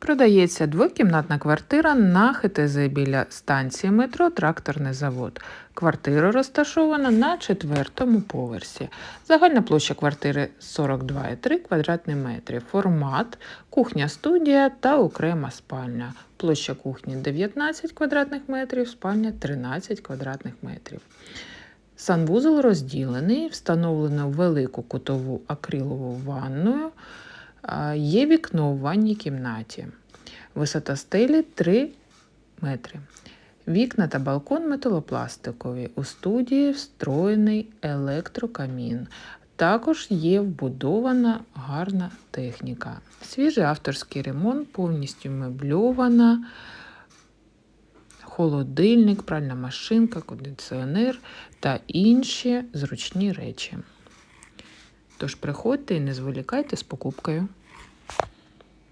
Продається двокімнатна квартира на ХТЗ біля станції метро Тракторний завод. Квартира розташована на четвертому поверсі. Загальна площа квартири 42,3 квадратні метри. Формат кухня, студія та окрема спальня. Площа кухні 19 квадратних метрів, спальня 13 квадратних метрів. Санвузол розділений, встановлено велику кутову акрилову ванною. Є вікно в ванній кімнаті. Висота стелі 3 метри. Вікна та балкон металопластикові. У студії встроєний електрокамін. Також є вбудована гарна техніка. Свіжий авторський ремонт, повністю мебльована, холодильник, пральна машинка, кондиціонер та інші зручні речі. Тож приходьте і не зволікайте з покупкою.